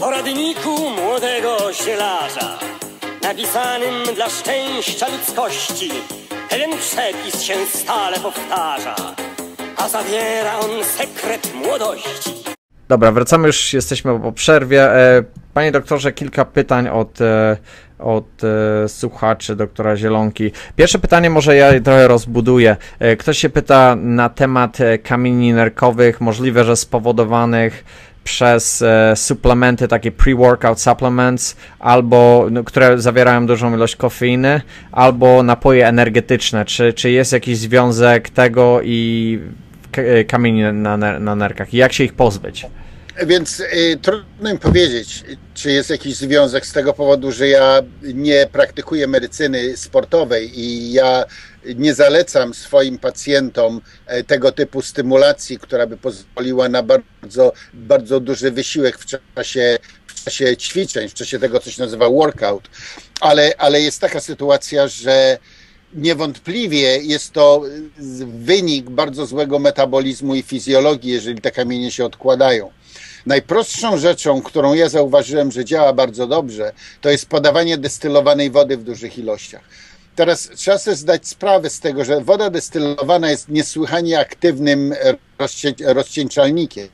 poradniku młodego zielarza, napisanym dla szczęścia ludzkości, pewien przepis się stale powtarza, a zawiera on sekret młodości. Dobra, wracamy już, jesteśmy po przerwie. E, panie doktorze, kilka pytań od, e, od e, słuchaczy doktora Zielonki. Pierwsze pytanie może ja trochę rozbuduję. Ktoś się pyta na temat kamieni nerkowych, możliwe, że spowodowanych przez suplementy, takie pre-workout supplements, albo no, które zawierają dużą ilość kofeiny, albo napoje energetyczne. Czy, czy jest jakiś związek tego i kamieni na, na nerkach i jak się ich pozbyć? Więc y, trudno mi powiedzieć, czy jest jakiś związek z tego powodu, że ja nie praktykuję medycyny sportowej i ja nie zalecam swoim pacjentom e, tego typu stymulacji, która by pozwoliła na bardzo, bardzo duży wysiłek w czasie, w czasie ćwiczeń, w czasie tego, co się nazywa workout. Ale, ale jest taka sytuacja, że niewątpliwie jest to wynik bardzo złego metabolizmu i fizjologii, jeżeli te kamienie się odkładają. Najprostszą rzeczą, którą ja zauważyłem, że działa bardzo dobrze, to jest podawanie destylowanej wody w dużych ilościach. Teraz trzeba sobie zdać sprawę z tego, że woda destylowana jest niesłychanie aktywnym rozcieńczalnikiem.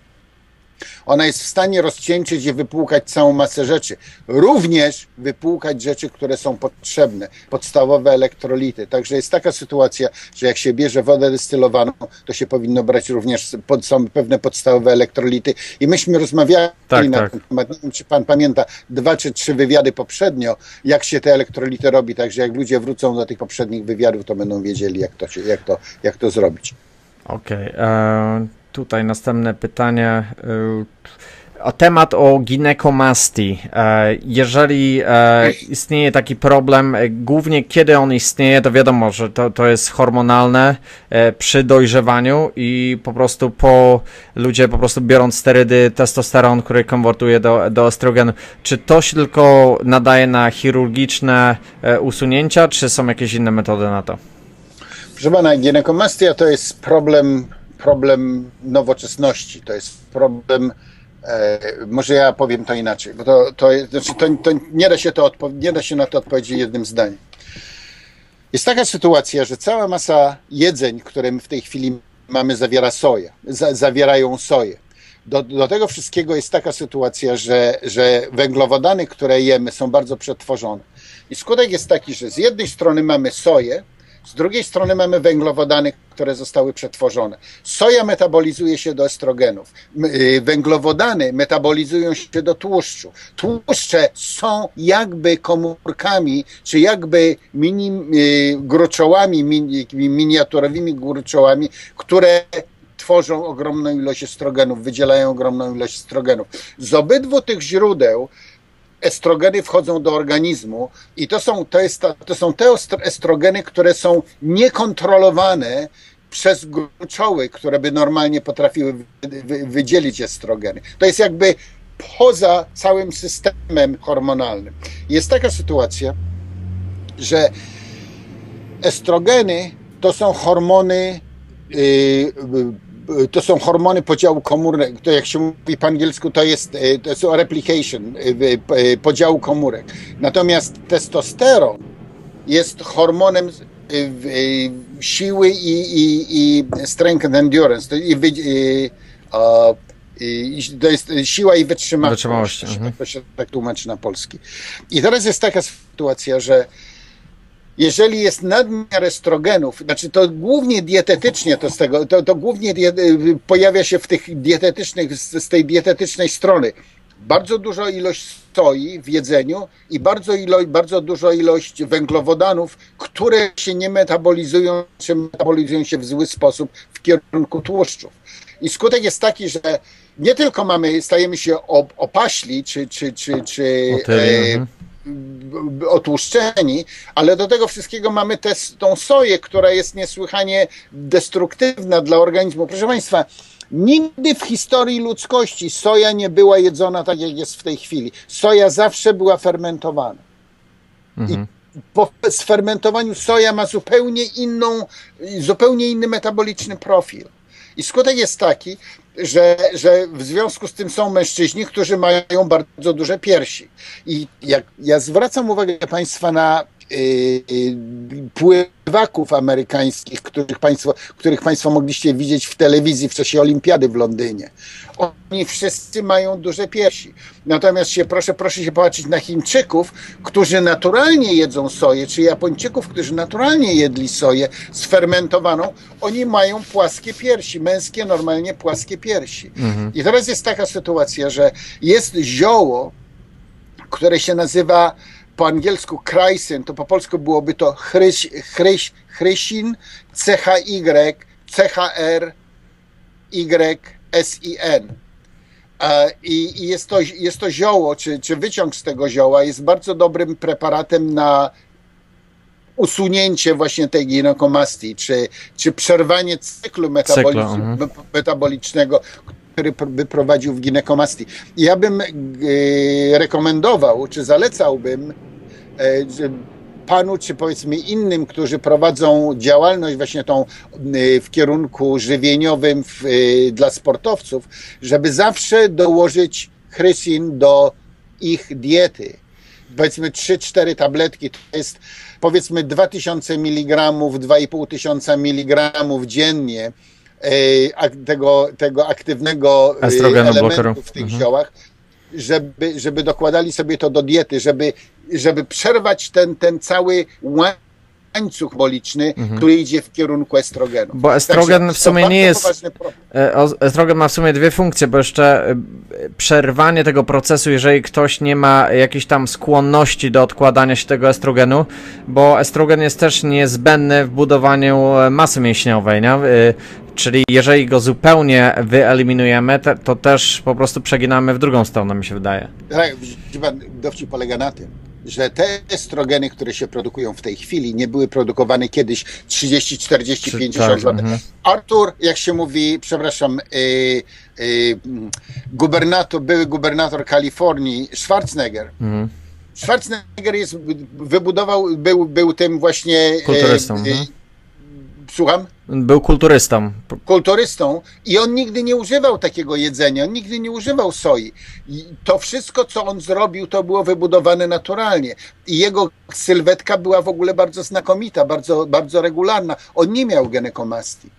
Ona jest w stanie rozcieńczyć i wypłukać całą masę rzeczy. Również wypłukać rzeczy, które są potrzebne, podstawowe elektrolity. Także jest taka sytuacja, że jak się bierze wodę destylowaną, to się powinno brać również pod, są pewne podstawowe elektrolity. I myśmy rozmawiali tak, na tak. ten temat. Nie wiem, czy pan pamięta dwa czy trzy wywiady poprzednio, jak się te elektrolity robi. Także jak ludzie wrócą do tych poprzednich wywiadów, to będą wiedzieli, jak to, się, jak to, jak to zrobić. Okej. Okay, uh tutaj następne pytanie. Y, o temat o ginekomastii. E, jeżeli e, istnieje taki problem, e, głównie kiedy on istnieje, to wiadomo, że to, to jest hormonalne przy dojrzewaniu i po prostu po ludzie po prostu biorą sterydy, testosteron, który konwertuje do, do estrogenu. Czy to się tylko nadaje na chirurgiczne usunięcia, czy są jakieś inne metody na to? Proszę pana, ginekomastia to jest problem problem nowoczesności, to jest problem, e, może ja powiem to inaczej, bo to, to, znaczy to, to nie, da się to nie da się na to odpowiedzieć jednym zdaniem. Jest taka sytuacja, że cała masa jedzeń, które my w tej chwili mamy, zawiera soję, za, zawierają soję. Do, do tego wszystkiego jest taka sytuacja, że, że węglowodany, które jemy, są bardzo przetworzone. I skutek jest taki, że z jednej strony mamy soję, z drugiej strony mamy węglowodany, które zostały przetworzone. Soja metabolizuje się do estrogenów. Y, węglowodany metabolizują się do tłuszczu. Tłuszcze są jakby komórkami, czy jakby mini y, gruczołami, mini, miniaturowymi gruczołami, które tworzą ogromną ilość estrogenów, wydzielają ogromną ilość estrogenów. Z obydwu tych źródeł estrogeny wchodzą do organizmu i to są, to jest, to są te estrogeny, które są niekontrolowane przez gruczoły, które by normalnie potrafiły wydzielić estrogeny. To jest jakby poza całym systemem hormonalnym. Jest taka sytuacja, że estrogeny to są hormony yy, to są hormony podziału komórek. To jak się mówi po angielsku, to jest, e, to jest replication, e, podziału komórek. Natomiast testosteron jest hormonem siły i, i, i strength and endurance. To, i, i, to jest siła i wytrzymałość. wytrzymałość. Mhm. To się tak tłumaczy na polski. I teraz jest taka sytuacja, że jeżeli jest nadmiar estrogenów, znaczy to głównie dietetycznie to z tego, to, to głównie pojawia się w tych dietetycznych, z, tej dietetycznej strony. Bardzo duża ilość soi w jedzeniu i bardzo, ilo, bardzo duża ilość węglowodanów, które się nie metabolizują, czy metabolizują się w zły sposób w kierunku tłuszczów. I skutek jest taki, że nie tylko mamy, stajemy się opaśli, czy, czy, czy, czy e, otłuszczeni, ale do tego wszystkiego mamy tę tą soję, która jest niesłychanie destruktywna dla organizmu. Proszę Państwa, Nigdy w historii ludzkości soja nie była jedzona tak, jak jest w tej chwili. Soja zawsze była fermentowana. Mhm. I po sfermentowaniu soja ma zupełnie inną, zupełnie inny metaboliczny profil. I skutek jest taki, że, że w związku z tym są mężczyźni, którzy mają bardzo duże piersi. I jak ja zwracam uwagę Państwa na pływaków amerykańskich, których państwo, których państwo mogliście widzieć w telewizji w czasie olimpiady w Londynie. Oni wszyscy mają duże piersi. Natomiast się, proszę, proszę się popatrzeć na Chińczyków, którzy naturalnie jedzą soję, czy Japończyków, którzy naturalnie jedli soję sfermentowaną, oni mają płaskie piersi, męskie normalnie płaskie piersi. Mhm. I teraz jest taka sytuacja, że jest zioło, które się nazywa po angielsku Kreisen, to po polsku byłoby to chryś, chryś, chrysin, CHY, CHR, Y, S-I-N. I, I, jest, to, jest to zioło, czy, czy wyciąg z tego zioła jest bardzo dobrym preparatem na usunięcie właśnie tej ginekomastii, czy, czy przerwanie cyklu metabolicznego, Cyklu, mhm. metabolicznego, który by prowadził w ginekomastii. Ja bym e, rekomendował, czy zalecałbym e, panu, czy powiedzmy innym, którzy prowadzą działalność właśnie tą e, w kierunku żywieniowym w, dla sportowców, żeby zawsze dołożyć chrysin do ich diety. Powiedzmy 3-4 tabletki to jest powiedzmy 2000 mg, 2500 mg dziennie tego, tego aktywnego e, elementu w tych mhm. ziołach, żeby, żeby dokładali sobie to do diety, żeby, żeby przerwać ten, ten cały łańcuch boliczny, mhm. który idzie w kierunku estrogenu. Bo estrogen Także w sumie nie jest. E, estrogen ma w sumie dwie funkcje, bo jeszcze przerwanie tego procesu, jeżeli ktoś nie ma jakiejś tam skłonności do odkładania się tego estrogenu, bo estrogen jest też niezbędny w budowaniu masy mięśniowej, nie? Czyli jeżeli go zupełnie wyeliminujemy, to też po prostu przeginamy w drugą stronę, mi się wydaje. Tak, dowcip polega na tym, że te estrogeny, które się produkują w tej chwili, nie były produkowane kiedyś 30, 40, 50 tak, lat. Mhm. Artur, jak się mówi, przepraszam, yy, yy, gubernator, były gubernator Kalifornii, Schwarzenegger. Mhm. Schwarzenegger jest, wybudował, był, był tym właśnie... Kulturystą. Yy, Słucham? Był kulturystą. Kulturystą i on nigdy nie używał takiego jedzenia, on nigdy nie używał soi. I to wszystko, co on zrobił, to było wybudowane naturalnie. I jego sylwetka była w ogóle bardzo znakomita, bardzo, bardzo regularna. On nie miał genekomastii.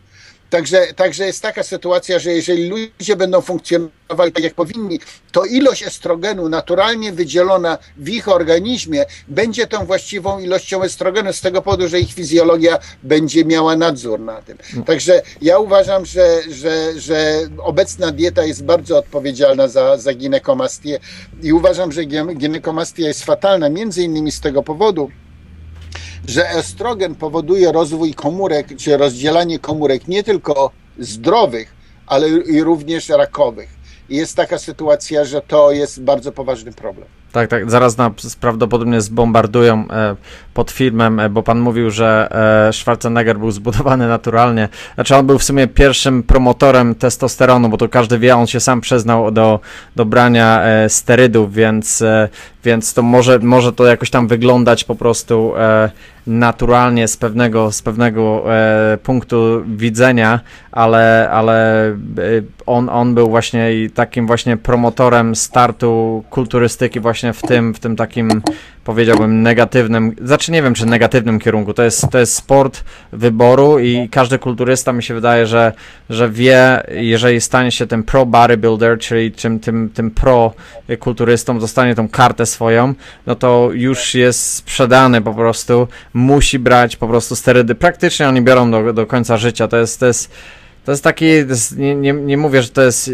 Także, także jest taka sytuacja, że jeżeli ludzie będą funkcjonowali tak jak powinni, to ilość estrogenu naturalnie wydzielona w ich organizmie będzie tą właściwą ilością estrogenu z tego powodu, że ich fizjologia będzie miała nadzór na tym. Także ja uważam, że, że, że obecna dieta jest bardzo odpowiedzialna za, za ginekomastię i uważam, że ginekomastia jest fatalna między innymi z tego powodu, że estrogen powoduje rozwój komórek, czy rozdzielanie komórek nie tylko zdrowych, ale i również rakowych. Jest taka sytuacja, że to jest bardzo poważny problem. Tak, tak, zaraz nas prawdopodobnie zbombardują e, pod filmem, e, bo pan mówił, że e, Schwarzenegger był zbudowany naturalnie. Znaczy on był w sumie pierwszym promotorem testosteronu, bo to każdy wie, on się sam przyznał do, do brania e, sterydów, więc, e, więc to może, może to jakoś tam wyglądać po prostu e, naturalnie z pewnego, z pewnego punktu widzenia, ale, ale on, on był właśnie takim właśnie promotorem startu kulturystyki właśnie w tym, w tym takim powiedziałbym negatywnym, znaczy nie wiem czy negatywnym kierunku, to jest, to jest sport wyboru i każdy kulturysta mi się wydaje, że, że wie, jeżeli stanie się tym pro bodybuilder, czyli tym, tym, tym pro kulturystą, dostanie tą kartę swoją, no to już jest sprzedany po prostu, musi brać po prostu sterydy, praktycznie oni biorą do, do końca życia, to jest, to jest to jest taki, to jest, nie, nie, nie mówię, że to jest,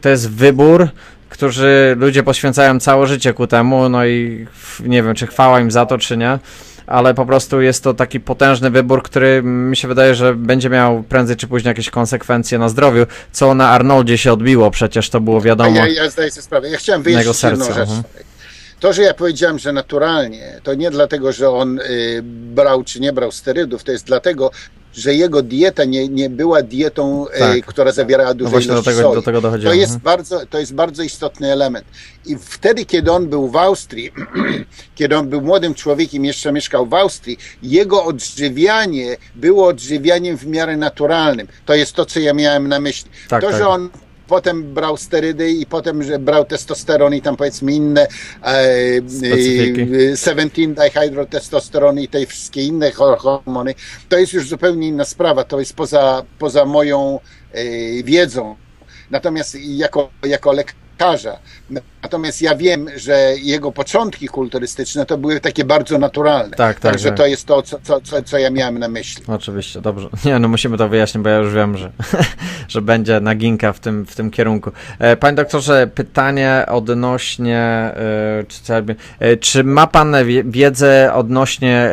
to jest wybór, którzy ludzie poświęcają całe życie ku temu, no i nie wiem, czy chwała im za to, czy nie, ale po prostu jest to taki potężny wybór, który mi się wydaje, że będzie miał prędzej czy później jakieś konsekwencje na zdrowiu, co na Arnoldzie się odbiło, przecież to było wiadomo. Ja, ja zdaję sobie sprawę, ja chciałem wyjaśnić jedną rzecz. Mhm. To, że ja powiedziałem, że naturalnie, to nie dlatego, że on y, brał czy nie brał sterydów, to jest dlatego, że jego dieta nie, nie była dietą, e, tak. która zawierała dużo no ilość do tego, do tego dochodziło. To jest, mhm. bardzo, to jest bardzo istotny element. I wtedy, kiedy on był w Austrii, kiedy on był młodym człowiekiem, jeszcze mieszkał w Austrii, jego odżywianie było odżywianiem w miarę naturalnym. To jest to, co ja miałem na myśli. Tak, to, tak. że on potem brał sterydy i potem że brał testosteron i tam powiedzmy inne e, 17 dihydrotestosteron i te wszystkie inne hormony, to jest już zupełnie inna sprawa, to jest poza, poza moją e, wiedzą. Natomiast jako, jako lekarz lekarza. Natomiast ja wiem, że jego początki kulturystyczne to były takie bardzo naturalne. Tak, tak. Także tak. to jest to, co, co, co, ja miałem na myśli. Oczywiście, dobrze. Nie, no musimy to wyjaśnić, bo ja już wiem, że, że będzie naginka w tym, w tym kierunku. E, panie doktorze, pytanie odnośnie, e, czy, e, czy ma pan wiedzę odnośnie,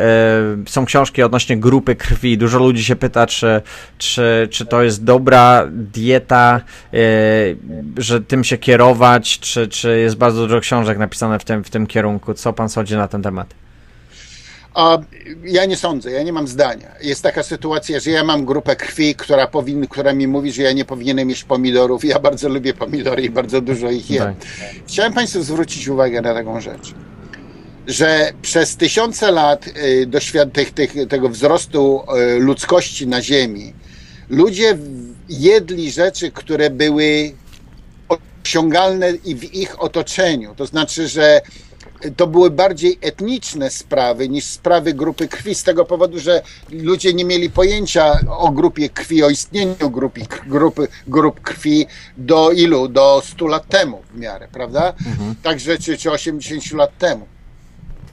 są książki odnośnie grupy krwi. Dużo ludzi się pyta, czy, czy, czy to jest dobra dieta, że tym się kierować czy, czy jest bardzo dużo książek napisane w tym, w tym kierunku? Co pan sądzi na ten temat? A ja nie sądzę, ja nie mam zdania. Jest taka sytuacja, że ja mam grupę krwi, która, powin, która mi mówi, że ja nie powinienem jeść pomidorów. Ja bardzo lubię pomidory i bardzo dużo ich jem. Tak. Chciałem Państwu zwrócić uwagę na taką rzecz, że przez tysiące lat y, doświad tych, tych, tego wzrostu y, ludzkości na Ziemi ludzie jedli rzeczy, które były osiągalne i w ich otoczeniu. To znaczy, że to były bardziej etniczne sprawy niż sprawy grupy krwi, z tego powodu, że ludzie nie mieli pojęcia o grupie krwi, o istnieniu grupy, grupy, grup krwi do ilu? Do 100 lat temu w miarę, prawda? Mhm. Także, czy, czy 80 lat temu.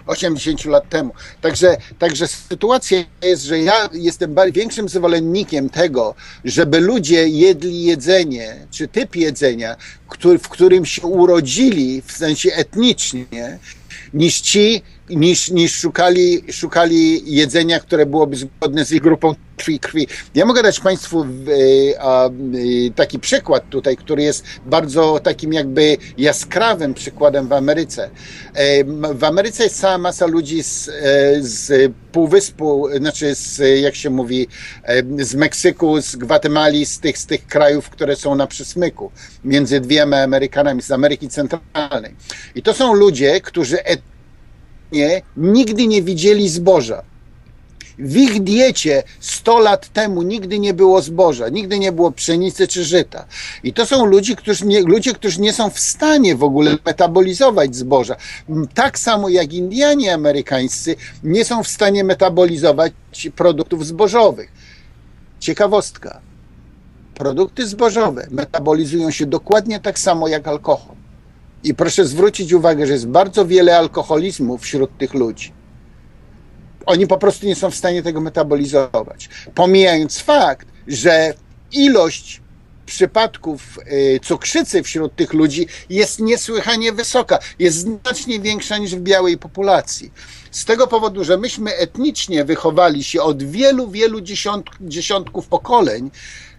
80 lat temu. Także, także sytuacja jest, że ja jestem większym zwolennikiem tego, żeby ludzie jedli jedzenie, czy typ jedzenia, który, w którym się urodzili w sensie etnicznie, niż ci, niż, niż szukali, szukali jedzenia, które byłoby zgodne z ich grupą krwi, krwi. Ja mogę dać Państwu e, e, taki przykład tutaj, który jest bardzo takim jakby jaskrawym przykładem w Ameryce. E, w Ameryce jest cała masa ludzi z, z półwyspu, znaczy z, jak się mówi, z Meksyku, z Gwatemali, z tych, z tych krajów, które są na przysmyku między dwiema Amerykanami, z Ameryki Centralnej. I to są ludzie, którzy nigdy nie widzieli zboża. W ich diecie 100 lat temu nigdy nie było zboża, nigdy nie było pszenicy czy żyta. I to są ludzie, którzy nie, ludzie, którzy nie są w stanie w ogóle metabolizować zboża. Tak samo jak Indianie amerykańscy nie są w stanie metabolizować produktów zbożowych. Ciekawostka. Produkty zbożowe metabolizują się dokładnie tak samo jak alkohol. I proszę zwrócić uwagę, że jest bardzo wiele alkoholizmu wśród tych ludzi. Oni po prostu nie są w stanie tego metabolizować. Pomijając fakt, że ilość przypadków y, cukrzycy wśród tych ludzi jest niesłychanie wysoka, jest znacznie większa niż w białej populacji. Z tego powodu, że myśmy etnicznie wychowali się od wielu, wielu dziesiąt, dziesiątków pokoleń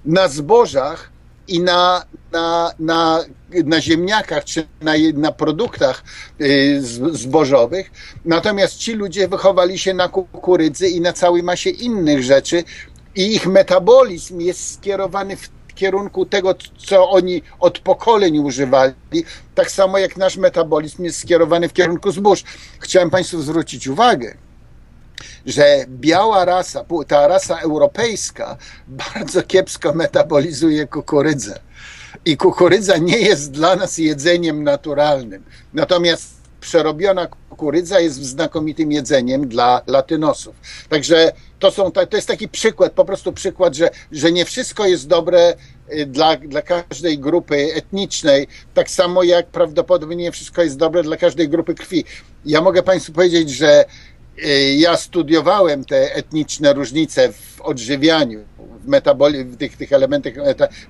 na zbożach i na, na, na, na ziemniakach czy na, na produktach y, zbożowych. Natomiast ci ludzie wychowali się na kukurydzy i na całej masie innych rzeczy i ich metabolizm jest skierowany w kierunku tego, co oni od pokoleń używali, tak samo jak nasz metabolizm jest skierowany w kierunku zbóż. Chciałem Państwu zwrócić uwagę, że biała rasa, ta rasa europejska, bardzo kiepsko metabolizuje kukurydzę. I kukurydza nie jest dla nas jedzeniem naturalnym. Natomiast przerobiona kukurydza jest znakomitym jedzeniem dla latynosów. Także to, są, to jest taki przykład, po prostu przykład, że, że nie wszystko jest dobre y, dla, dla każdej grupy etnicznej, tak samo jak prawdopodobnie nie wszystko jest dobre dla każdej grupy krwi. Ja mogę Państwu powiedzieć, że ja studiowałem te etniczne różnice w odżywianiu, w, metaboli- w tych, tych elementach,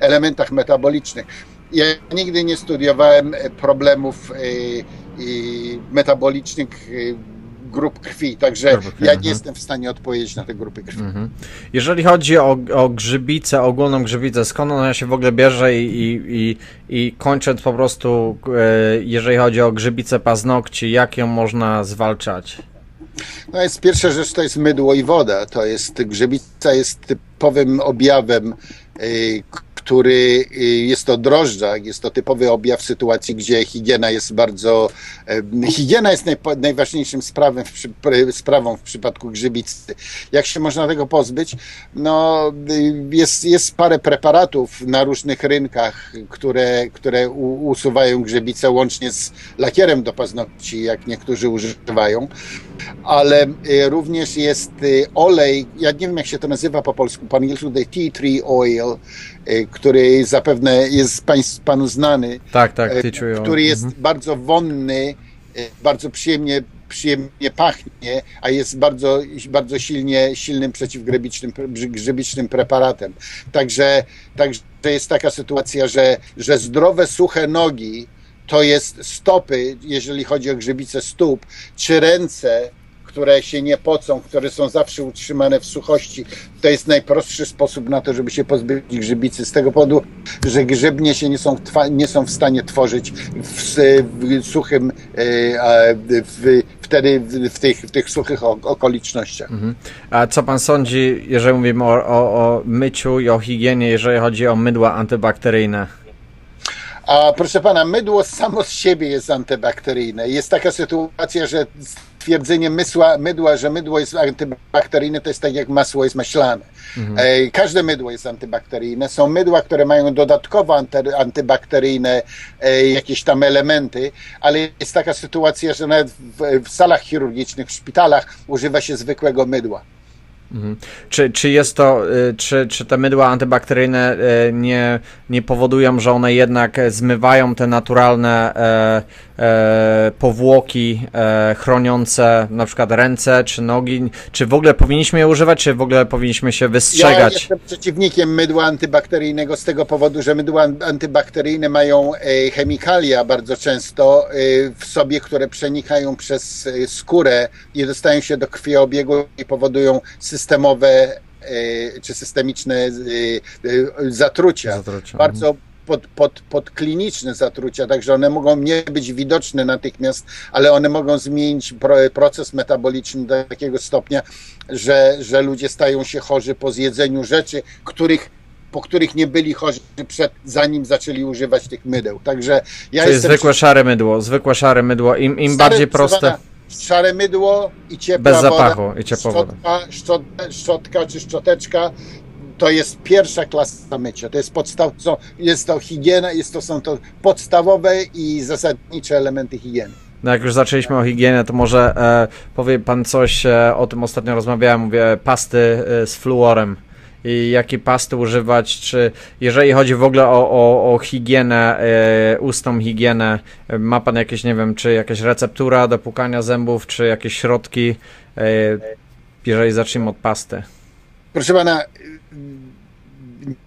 elementach metabolicznych. Ja nigdy nie studiowałem problemów y, y, metabolicznych grup krwi, także ja nie mhm. jestem w stanie odpowiedzieć na te grupy krwi. Mhm. Jeżeli chodzi o, o grzybicę, ogólną grzybicę, skąd ona się w ogóle bierze i, i, i, i kończąc po prostu, jeżeli chodzi o grzybicę paznokci, jak ją można zwalczać? No jest pierwsza rzecz to jest mydło i woda. To jest grzybica jest typowym objawem, y, który jest to drożdżak, jest to typowy objaw sytuacji, gdzie higiena jest bardzo, higiena jest najważniejszym sprawem w, sprawą w przypadku grzybicy. Jak się można tego pozbyć? No, jest, jest parę preparatów na różnych rynkach, które, które usuwają grzybicę łącznie z lakierem do paznokci, jak niektórzy używają, ale również jest olej, ja nie wiem jak się to nazywa po polsku, po angielsku the tea tree oil, y, który zapewne jest panu znany. Tak, tak, tea tree oil. Który jest mhm. bardzo wonny, y, bardzo przyjemnie przyjemnie pachnie, a jest bardzo, bardzo silnie, silnym przeciwgrzybicznym grzybicznym preparatem. Także, także jest taka sytuacja, że, że zdrowe, suche nogi to jest stopy, jeżeli chodzi o grzybice stóp, czy ręce, które się nie pocą, które są zawsze utrzymane w suchości. To jest najprostszy sposób na to, żeby się pozbyć grzybicy, z tego powodu, że grzybnie się nie są, nie są w stanie tworzyć w, w suchym, e, w, wtedy w tych, w tych suchych okolicznościach. Mhm. A co pan sądzi, jeżeli mówimy o, o, o myciu i o higienie, jeżeli chodzi o mydła antybakteryjne? A proszę pana, mydło samo z siebie jest antybakteryjne. Jest taka sytuacja, że twierdzenie mysła, mydła, że mydło jest antybakteryjne, to jest tak jak masło jest maślane. Mhm. Każde mydło jest antybakteryjne. Są mydła, które mają dodatkowo antybakteryjne e, jakieś tam elementy, ale jest taka sytuacja, że nawet w, w salach chirurgicznych, w szpitalach używa się zwykłego mydła. Mhm. Czy, czy jest to, y, czy, czy te mydła antybakteryjne y, nie, nie powodują, że one jednak zmywają te naturalne e, powłoki e, chroniące na przykład ręce czy nogi? Czy w ogóle powinniśmy je używać, czy w ogóle powinniśmy się wystrzegać? Ja jestem przeciwnikiem mydła antybakteryjnego z tego powodu, że mydła antybakteryjne mają e, chemikalia bardzo często e, w sobie, które przenikają przez e, skórę i dostają się do krwiobiegu i powodują systemowe czy systemiczne zatrucia. zatrucia. Bardzo mhm pod, pod, podkliniczne zatrucia, także one mogą nie być widoczne natychmiast, ale one mogą zmienić proces metaboliczny do takiego stopnia, że, że ludzie stają się chorzy po zjedzeniu rzeczy, których po których nie byli chorzy przed, zanim zaczęli używać tych mydeł. Także ja Czyli jestem... zwykłe szare mydło, zwykłe szare mydło, im, im Stare, bardziej proste... Szare mydło i ciepła Bez zapachu woda, i ciepła szczotka, woda. Szczotka czy szczoteczka to jest pierwsza klasa mycia. To jest podstaw, jest to higiena, jest to, są to podstawowe i zasadnicze elementy higieny. No jak już zaczęliśmy o higienie, to może e, powie pan coś, e, o tym ostatnio rozmawiałem, mówię, pasty e, z fluorem i jakie pasty używać, czy jeżeli chodzi w ogóle o, o, o higienę, e, ustną higienę, ma pan jakieś, nie wiem, czy jakaś receptura do pukania zębów, czy jakieś środki, e, jeżeli zacznijmy od pasty. Proszę pana,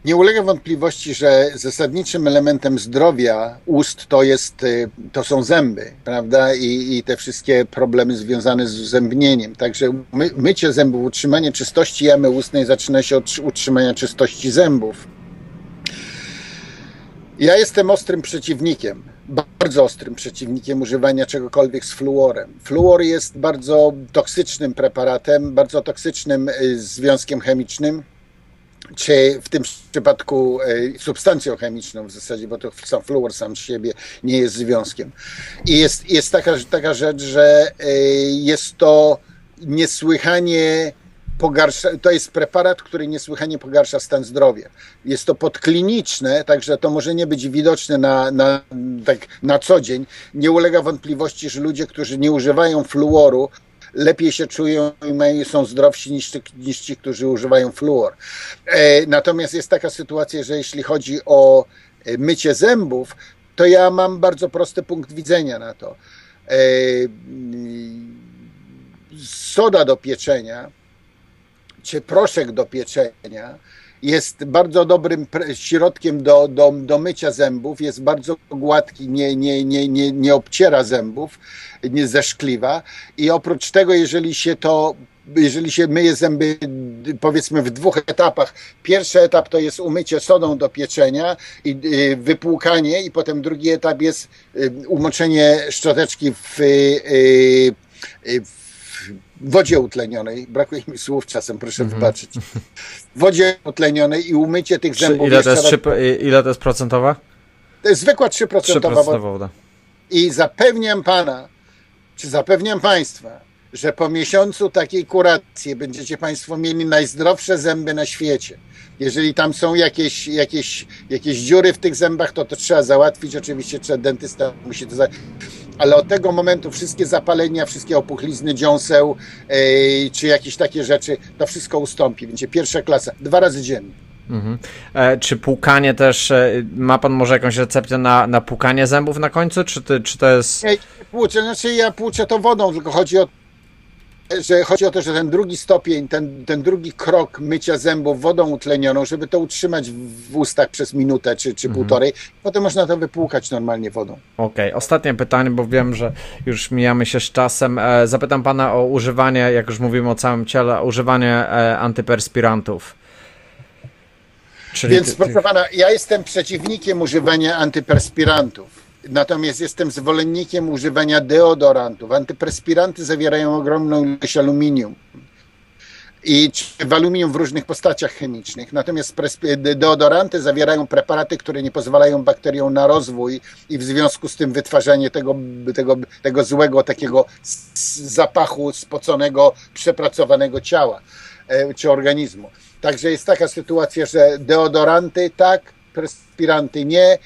nie ulega wątpliwości, że zasadniczym elementem zdrowia ust to, jest, y, to są zęby, prawda? I, I te wszystkie problemy związane z uzębnieniem. Także my, mycie zębów, utrzymanie czystości jamy ustnej zaczyna się od utrzymania czystości zębów. Ja jestem ostrym przeciwnikiem, bardzo ostrym przeciwnikiem używania czegokolwiek z fluorem. Fluor jest bardzo toksycznym preparatem, bardzo toksycznym y, związkiem chemicznym czy w tym przypadku e, substancją chemiczną w zasadzie, bo to sam fluor sam z siebie nie jest związkiem. I jest, jest taka, taka rzecz, że e, jest to niesłychanie pogarsza, to jest preparat, który niesłychanie pogarsza stan zdrowia. Jest to podkliniczne, także to może nie być widoczne na, na, tak na co dzień. Nie ulega wątpliwości, że ludzie, którzy nie używają fluoru, lepiej się czują i są zdrowsi niż, niż ci, którzy używają fluor. E, natomiast jest taka sytuacja, że jeśli chodzi o e, mycie zębów, to ja mam bardzo prosty punkt widzenia na to. E, soda do pieczenia, czy proszek do pieczenia jest bardzo dobrym środkiem do, do, do mycia zębów, jest bardzo gładki, nie, nie, nie, nie, nie obciera zębów, nie zeszkliwa i oprócz tego, jeżeli się to jeżeli się myje zęby powiedzmy w dwóch etapach. Pierwszy etap to jest umycie sodą do pieczenia i y, wypłukanie i potem drugi etap jest y, umoczenie szczoteczki w, y, w wodzie utlenionej, brakuje mi słów czasem, proszę Mhm. wybaczyć, wodzie utlenionej i umycie tych zębów ile, to jest raz- ile to jest procentowa? To jest zwykła 3%, 3% woda. woda. I zapewniam pana, czy zapewniam państwa, że po miesiącu takiej kuracji będziecie państwo mieli najzdrowsze zęby na świecie. Jeżeli tam są jakieś, jakieś, jakieś dziury w tych zębach, to to trzeba załatwić. Oczywiście trzeba dentysta musi to za... Ale od tego momentu wszystkie zapalenia, wszystkie opuchlizny dziąseł, yy, czy jakieś takie rzeczy, to wszystko ustąpi. Będzie pierwsza klasa, dwa razy dziennie. Mhm. E, czy płukanie też, e, ma pan może jakąś receptę na, na płukanie zębów na końcu, czy, ty, czy to jest... Nie, nie płuczę, znaczy ja płuczę to wodą, tylko chodzi o że chodzi o to, że ten drugi stopień, ten, ten drugi krok mycia zębów wodą utlenioną, żeby to utrzymać w ustach przez minutę czy, czy półtorej, potem można to wypłukać normalnie wodą. Okej, ostatnie pytanie, bo wiem, że już mijamy się z czasem. E, zapytam pana o używanie, jak już mówimy o całym ciele, używanie e, antyperspirantów. Czyli Więc ty- ty- proszę pana, ja jestem przeciwnikiem używania antyperspirantów. Natomiast jestem zwolennikiem używania deodorantów. Antyperspiranty zawierają ogromną ilość aluminium. I w aluminium w różnych postaciach chemicznych. Natomiast deodoranty zawierają preparaty, które nie pozwalają bakteriom na rozwój i w związku z tym wytwarzanie tego, tego, tego złego takiego zapachu spoconego, przepracowanego ciała e, czy organizmu. Także jest taka sytuacja, że deodoranty tak, perspiranty nie.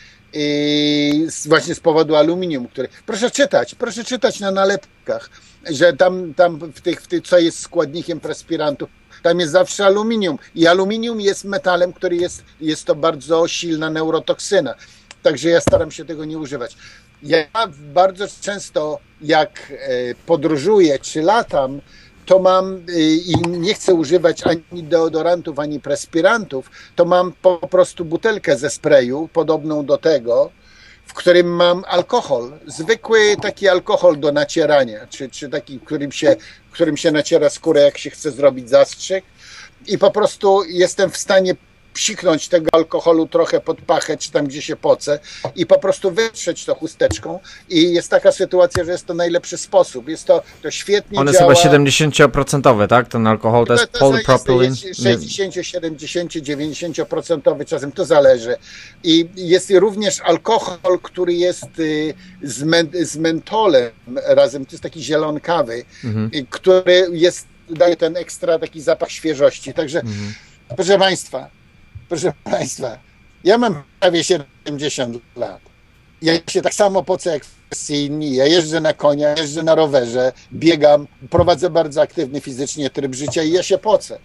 Właśnie z powodu aluminium, który. Proszę czytać, proszę czytać na nalepkach, że tam, tam w tych, w tych, co jest składnikiem perspirantów, tam jest zawsze aluminium. I aluminium jest metalem, który jest, jest to bardzo silna neurotoksyna. Także ja staram się tego nie używać. Ja bardzo często, jak e, podróżuję czy latam, to mam y, i nie chcę używać ani deodorantów, ani perspirantów, to mam po prostu butelkę ze sprayu, podobną do tego, w którym mam alkohol, zwykły taki alkohol do nacierania, czy, czy taki, którym się, którym się naciera skórę, jak się chce zrobić zastrzyk. I po prostu jestem w stanie psiknąć tego alkoholu trochę pod pachę, czy tam gdzie się poce i po prostu wytrzeć to chusteczką i jest taka sytuacja, że jest to najlepszy sposób. Jest to, to świetnie On jest działa. chyba 70% tak? Ten alkohol to jest polypropylene. jest 60, 70, 90% czasem to zależy. I jest również alkohol, który jest y, z, men, z mentolem razem, to jest taki zielonkawy, Mhm. który jest, daje ten ekstra taki zapach świeżości. Także Mhm. proszę Państwa, proszę Państwa, ja mam prawie 70 lat. Ja się tak samo pocę jak wszyscy inni. Ja jeżdżę na konia, jeżdżę na rowerze, biegam, prowadzę bardzo aktywny fizycznie tryb życia i ja się pocę.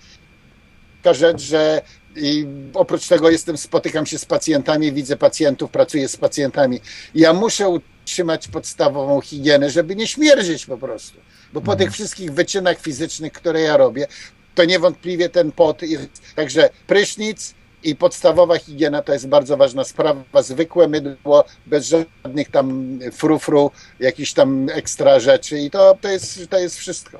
Taka rzecz, że i oprócz tego jestem, spotykam się z pacjentami, widzę pacjentów, pracuję z pacjentami. Ja muszę utrzymać podstawową higienę, żeby nie śmierdzieć po prostu. Bo po tych wszystkich wyczynach fizycznych, które ja robię, to niewątpliwie ten pot jest. Także prysznic i podstawowa higiena to jest bardzo ważna sprawa. Zwykłe mydło, bez żadnych tam frufru, jakichś tam ekstra rzeczy i to, to, jest, to jest wszystko.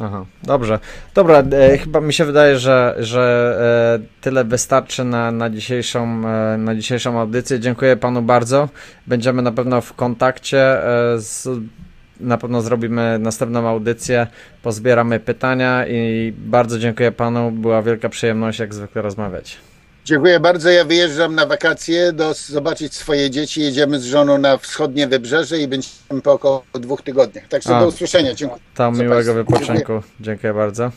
Aha, dobrze. Dobra, e, chyba mi się wydaje, że, że e, tyle wystarczy na, na, dzisiejszą, e, na dzisiejszą audycję. Dziękuję panu bardzo. Będziemy na pewno w kontakcie. E, z, na pewno zrobimy następną audycję, pozbieramy pytania i bardzo dziękuję panu. Była wielka przyjemność, jak zwykle rozmawiać. Dziękuję bardzo. Ja wyjeżdżam na wakacje do zobaczyć swoje dzieci. Jedziemy z żoną na wschodnie wybrzeże i będziemy po około dwóch tygodniach. Także A. do usłyszenia. Dziękuję. Tam miłego wypoczynku. Dziękuję bardzo.